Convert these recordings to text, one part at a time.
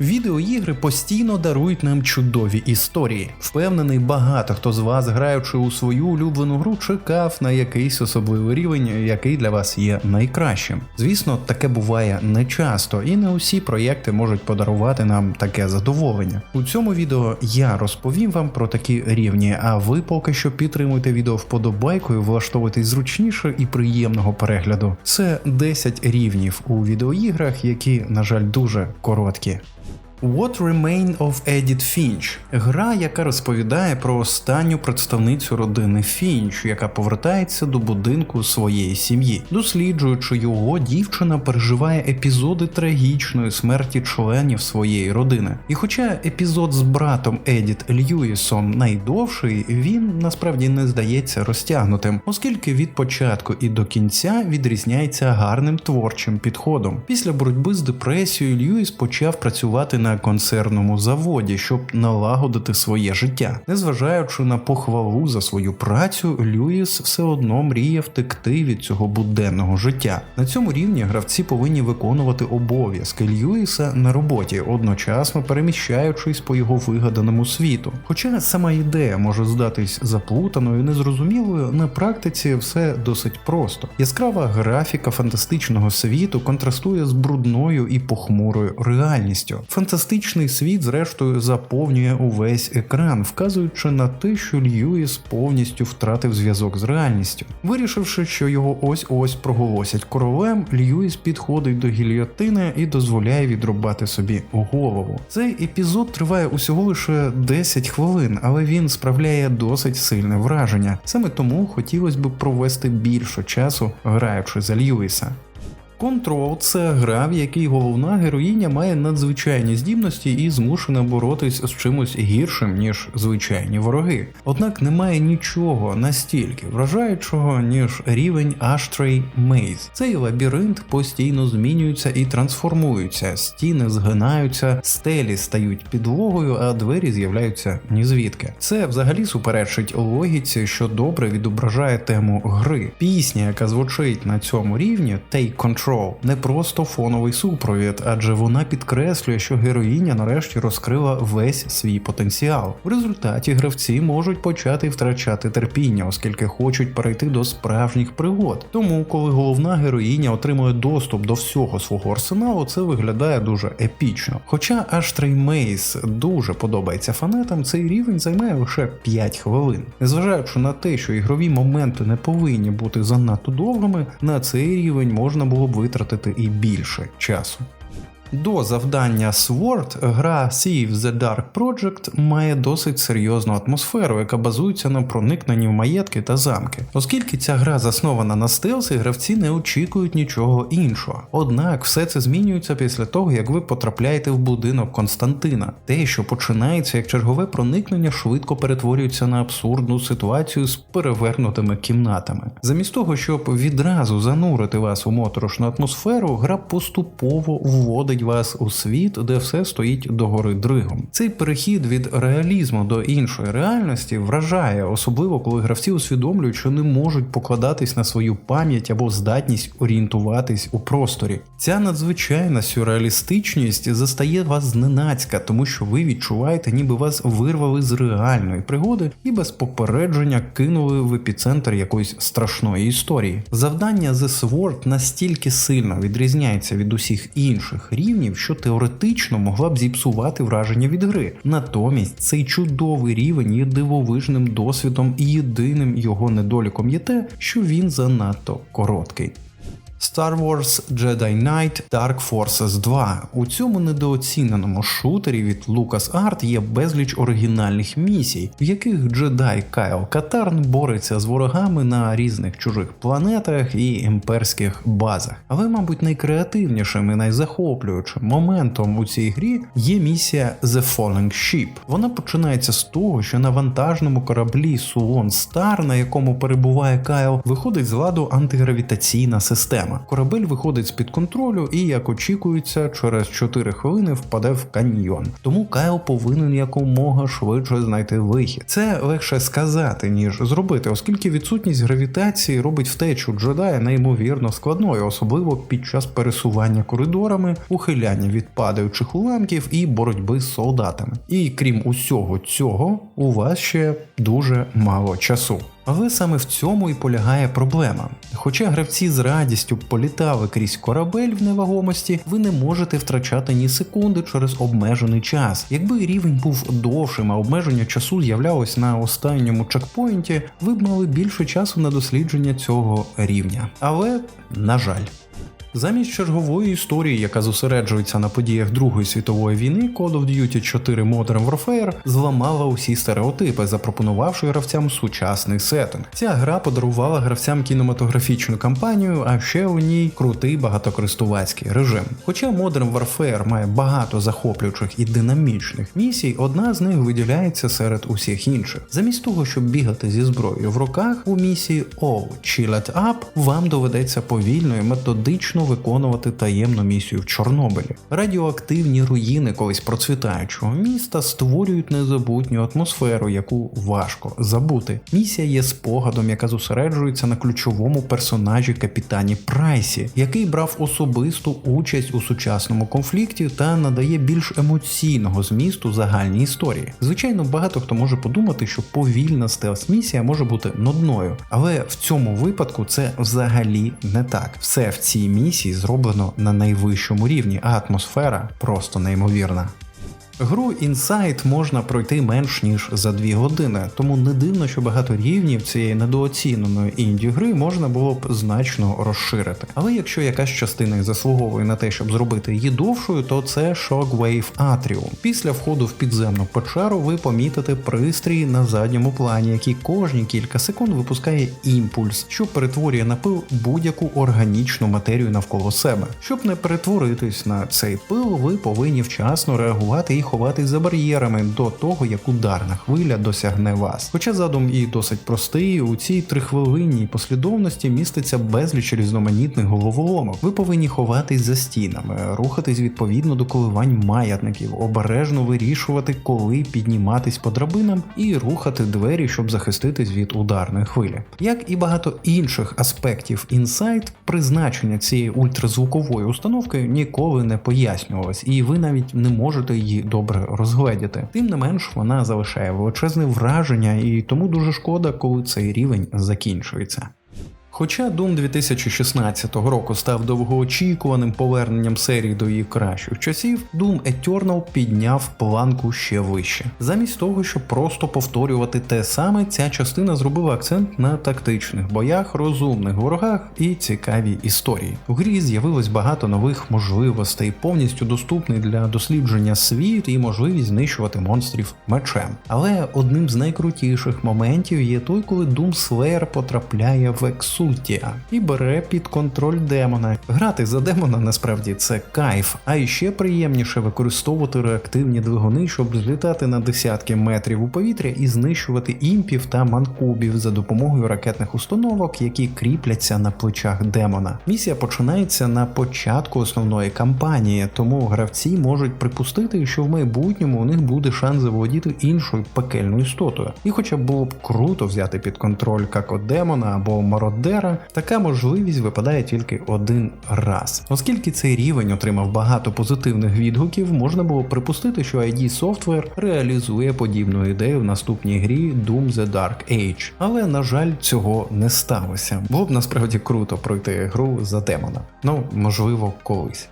Відеоігри постійно дарують нам чудові історії. Впевнений, багато хто з вас, граючи у свою улюблену гру, чекав на якийсь особливий рівень, який для вас є найкращим. Звісно, таке буває не часто, і не усі проєкти можуть подарувати нам таке задоволення. У цьому відео я розповім вам про такі рівні, а ви поки що підтримуйте відео вподобайкою, влаштовуйтесь зручніше і приємного перегляду. Це 10 рівнів у відеоіграх, які, на жаль, дуже короткі. What Remain of Edith Finch – гра, яка розповідає про останню представницю родини Фінч, яка повертається до будинку своєї сім'ї. Досліджуючи його, дівчина переживає епізоди трагічної смерті членів своєї родини. І хоча епізод з братом Едіт Льюісом найдовший, він насправді не здається розтягнутим, оскільки від початку і до кінця відрізняється гарним творчим підходом. Після боротьби з депресією Льюіс почав працювати на концерному заводі, щоб налагодити своє життя. Незважаючи на похвалу за свою працю, Льюіс все одно мріє втекти від цього буденного життя. На цьому рівні гравці повинні виконувати обов'язки Льюіса на роботі, одночасно переміщаючись по його вигаданому світу. Хоча сама ідея може здатись заплутаною і незрозумілою, на практиці все досить просто. Яскрава графіка фантастичного світу контрастує з брудною і похмурою реальністю. Фантастичний світ, зрештою, заповнює увесь екран, вказуючи на те, що Льюіс повністю втратив зв'язок з реальністю. Вирішивши, що його ось-ось проголосять королем, Льюіс підходить до гільйотини і дозволяє відрубати собі голову. Цей епізод триває усього лише 10 хвилин, але він справляє досить сильне враження. Саме тому хотілося б провести більше часу, граючи за Льюіса. Control – це гра, в якій головна героїня має надзвичайні здібності і змушена боротись з чимось гіршим, ніж звичайні вороги. Однак немає нічого настільки вражаючого, ніж рівень Ashtray Maze. Цей лабіринт постійно змінюється і трансформується, стіни згинаються, стелі стають підлогою, а двері з'являються нізвідки. Це взагалі суперечить логіці, що добре відображає тему гри. Пісня, яка звучить на цьому рівні, Take Control, Control не просто фоновий супровід, адже вона підкреслює, що героїня нарешті розкрила весь свій потенціал. В результаті гравці можуть почати втрачати терпіння, оскільки хочуть перейти до справжніх пригод. Тому, коли головна героїня отримує доступ до всього свого арсеналу, це виглядає дуже епічно. Хоча Ashtray Maze дуже подобається фанатам, цей рівень займає лише 5 хвилин. Незважаючи на те, що ігрові моменти не повинні бути занадто довгими, на цей рівень можна було б витратити і більше часу. До завдання SWORD гра of the Dark Project має досить серйозну атмосферу, яка базується на проникненні в маєтки та замки. Оскільки ця гра заснована на стелсі, гравці не очікують нічого іншого. Однак все це змінюється після того, як ви потрапляєте в будинок Константина. Те, що починається як чергове проникнення, швидко перетворюється на абсурдну ситуацію з перевернутими кімнатами. Замість того, щоб відразу занурити вас у моторошну атмосферу, гра поступово вводить вас у світ, де все стоїть догори дригом. Цей перехід від реалізму до іншої реальності вражає, особливо коли гравці усвідомлюють, що не можуть покладатись на свою пам'ять або здатність орієнтуватись у просторі. Ця надзвичайна сюрреалістичність застає вас зненацька, тому що ви відчуваєте, ніби вас вирвали з реальної пригоди і без попередження кинули в епіцентр якоїсь страшної історії. Завдання The Sword настільки сильно відрізняється від усіх інших рівнів, що теоретично могла б зіпсувати враження від гри. Натомість цей чудовий рівень є дивовижним досвідом, і єдиним його недоліком є те, що він занадто короткий. Star Wars Jedi Knight Dark Forces 2. У цьому недооціненому шутері від LucasArts є безліч оригінальних місій, в яких джедай Кайл Катарн бореться з ворогами на різних чужих планетах і імперських базах. Але, мабуть, найкреативнішим і найзахоплюючим моментом у цій грі є місія The Falling Ship. Вона починається з того, що на вантажному кораблі Сулон Стар, на якому перебуває Кайл, виходить з ладу антигравітаційна система. Проблема. Корабель виходить з під контролю і, як очікується, через 4 хвилини впаде в каньйон. Тому Кайл повинен якомога швидше знайти вихід. Це легше сказати ніж зробити, оскільки відсутність гравітації робить втечу джедая неймовірно складною, особливо під час пересування коридорами, ухиляння від падаючих уламків і боротьби з солдатами. І крім усього цього, у вас ще дуже мало часу. Але саме в цьому і полягає проблема. Хоча гравці з радістю політали крізь корабель в невагомості, ви не можете втрачати ні секунди через обмежений час. Якби рівень був довшим, а обмеження часу з'являлось на останньому чекпоінті, ви б мали більше часу на дослідження цього рівня. Але на жаль. Замість чергової історії, яка зосереджується на подіях Другої світової війни, Call of Duty 4 Modern Warfare зламала усі стереотипи, запропонувавши гравцям сучасний сеттинг. Ця гра подарувала гравцям кінематографічну кампанію, а ще у ній крутий багатокористувацький режим. Хоча Modern Warfare має багато захоплюючих і динамічних місій, одна з них виділяється серед усіх інших. Замість того, щоб бігати зі зброєю в руках, у місії Oh, Chill It Up вам доведеться повільно і методично виконувати таємну місію в Чорнобилі. Радіоактивні руїни колись процвітаючого міста створюють незабутню атмосферу, яку важко забути. Місія є спогадом, яка зосереджується на ключовому персонажі капітані Прайсі, який брав особисту участь у сучасному конфлікті та надає більш емоційного змісту загальній історії. Звичайно, багато хто може подумати, що повільна стелс-місія може бути нудною, але в цьому випадку це взагалі не так. Все в цій місії зроблено на найвищому рівні, а атмосфера просто неймовірна. Гру Inside можна пройти менш ніж за 2 години, тому не дивно, що багато рівнів цієї недооціненої інді гри можна було б значно розширити. Але якщо якась частина заслуговує на те, щоб зробити її довшою, то це Shockwave Atrium. Після входу в підземну печеру ви помітите пристрій на задньому плані, який кожні кілька секунд випускає імпульс, що перетворює на пил будь-яку органічну матерію навколо себе. Щоб не перетворитись на цей пил, ви повинні вчасно реагувати і ховатись за бар'єрами до того, як ударна хвиля досягне вас. Хоча задум і досить простий, у цій трихвилинній послідовності міститься безліч різноманітних головоломок. Ви повинні ховатись за стінами, рухатись відповідно до коливань маятників, обережно вирішувати, коли підніматись по драбинам, і рухати двері, щоб захиститись від ударної хвилі. Як і багато інших аспектів Insight, призначення цієї ультразвукової установки ніколи не пояснювалось, і ви навіть не можете її добре розгледіти. Тим не менш, вона залишає величезне враження, і тому дуже шкода, коли цей рівень закінчується. Хоча Doom 2016 року став довгоочікуваним поверненням серії до її кращих часів, Doom Eternal підняв планку ще вище. Замість того, щоб просто повторювати те саме, ця частина зробила акцент на тактичних боях, розумних ворогах і цікавій історії. У грі з'явилось багато нових можливостей, повністю доступний для дослідження світ і можливість знищувати монстрів мечем. Але одним з найкрутіших моментів є той, коли Doom Slayer потрапляє в ексу. Ультія і бере під контроль демона. Грати за демона насправді це кайф, а іще приємніше використовувати реактивні двигуни, щоб злітати на десятки метрів у повітря і знищувати імпів та манкубів за допомогою ракетних установок, які кріпляться на плечах демона. Місія починається на початку основної кампанії, тому гравці можуть припустити, що в майбутньому у них буде шанс заволодіти іншою пекельною істотою. І хоча було б круто взяти під контроль какодемона або мародера, така можливість випадає тільки один раз. Оскільки цей рівень отримав багато позитивних відгуків, можна було припустити, що ID Software реалізує подібну ідею в наступній грі Doom The Dark Age. Але, на жаль, цього не сталося. Було б насправді круто пройти гру за демона. Ну, можливо, колись.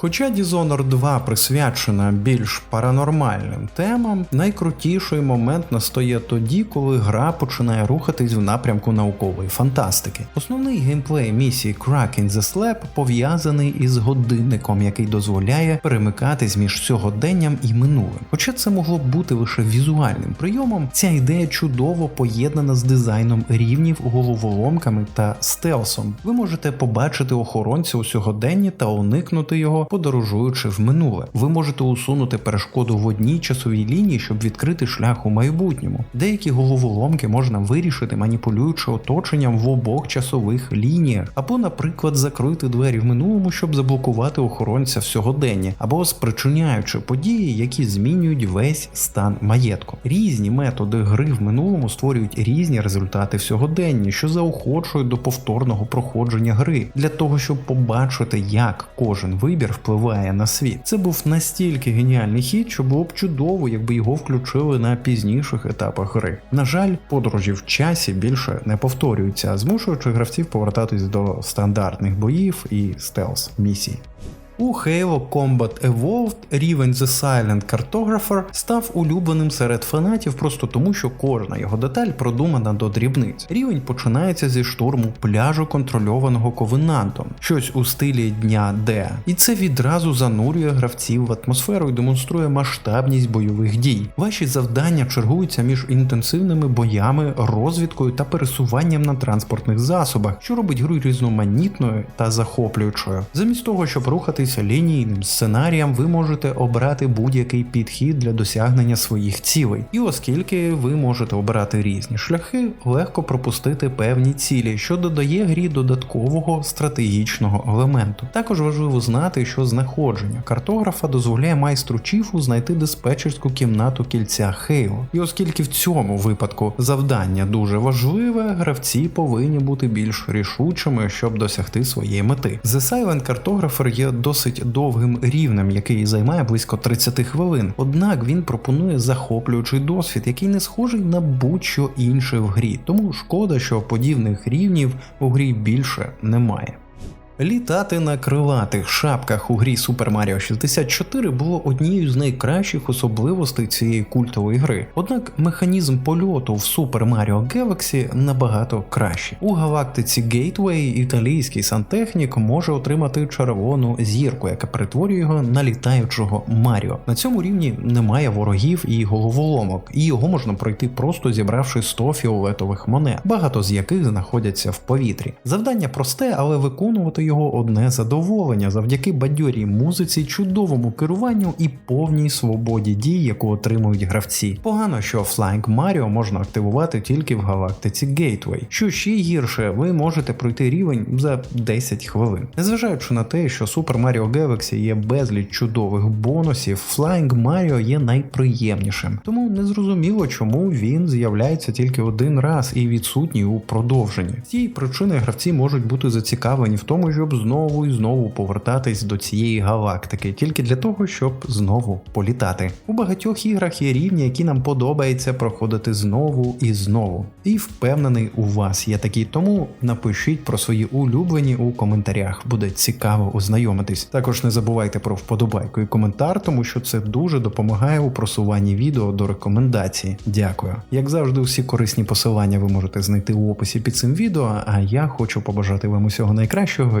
Хоча Dishonored 2 присвячена більш паранормальним темам, найкрутіший момент настає тоді, коли гра починає рухатись в напрямку наукової фантастики. Основний геймплей місії Crack in the Slab пов'язаний із годинником, який дозволяє перемикатись між сьогоденням і минулим. Хоча це могло б бути лише візуальним прийомом, ця ідея чудово поєднана з дизайном рівнів, головоломками та стелсом. Ви можете побачити охоронця у сьогоденні та уникнути його подорожуючи в минуле. Ви можете усунути перешкоду в одній часовій лінії, щоб відкрити шлях у майбутньому. Деякі головоломки можна вирішити, маніпулюючи оточенням в обох часових лініях, або, наприклад, закрити двері в минулому, щоб заблокувати охоронця в сьогоденні, або спричиняючи події, які змінюють весь стан маєтку. Різні методи гри в минулому створюють різні результати в сьогоденні, що заохочують до повторного проходження гри для того, щоб побачити, як кожен вибір впливає на світ. Це був настільки геніальний хід, що було б чудово, якби його включили на пізніших етапах гри. На жаль, подорожі в часі більше не повторюються, змушуючи гравців повертатись до стандартних боїв і стелс місій. У Halo Combat Evolved рівень The Silent Cartographer став улюбленим серед фанатів просто тому, що кожна його деталь продумана до дрібниць. Рівень починається зі штурму пляжу, контрольованого ковенантом, щось у стилі дня Д. І це відразу занурює гравців в атмосферу і демонструє масштабність бойових дій. Ваші завдання чергуються між інтенсивними боями, розвідкою та пересуванням на транспортних засобах, що робить гру різноманітною та захоплюючою. Замість того, щоб рухатись лінійним сценарієм, ви можете обрати будь-який підхід для досягнення своїх цілей. І оскільки ви можете обирати різні шляхи, легко пропустити певні цілі, що додає грі додаткового стратегічного елементу. Також важливо знати, що знаходження картографа дозволяє майстру Чіфу знайти диспетчерську кімнату кільця Хейло. І оскільки в цьому випадку завдання дуже важливе, гравці повинні бути більш рішучими, щоб досягти своєї мети. The Silent Cartographer є досить довгим рівнем, який займає близько 30 хвилин. Однак він пропонує захоплюючий досвід, який не схожий на будь-що інше в грі. Тому шкода, що подібних рівнів у грі більше немає. Літати на крилатих шапках у грі Super Mario 64 було однією з найкращих особливостей цієї культової гри. Однак механізм польоту в Super Mario Galaxy набагато кращий. У галактиці Gateway італійський сантехнік може отримати червону зірку, яка перетворює його на літаючого Маріо. На цьому рівні немає ворогів і головоломок, і його можна пройти просто зібравши 100 фіолетових монет, багато з яких знаходяться в повітрі. Завдання просте, але виконувати його одне задоволення завдяки бадьорій музиці, чудовому керуванню і повній свободі дій, яку отримують гравці. Погано, що Flying Mario можна активувати тільки в галактиці Gateway. Що ще гірше, ви можете пройти рівень за 10 хвилин. Незважаючи на те, що Super Mario Galaxy є безліч чудових бонусів, Flying Mario є найприємнішим. Тому не зрозуміло, чому він з'являється тільки один раз і відсутній у продовженні. З цієї причини гравці можуть бути зацікавлені в тому, щоб знову і знову повертатись до цієї галактики, тільки для того, щоб знову політати. У багатьох іграх є рівні, які нам подобається проходити знову і знову. І впевнений, у вас є такі, тому напишіть про свої улюблені у коментарях. Буде цікаво ознайомитись. Також не забувайте про вподобайку і коментар, тому що це дуже допомагає у просуванні відео до рекомендацій. Дякую. Як завжди, усі корисні посилання ви можете знайти у описі під цим відео. А я хочу побажати вам усього найкращого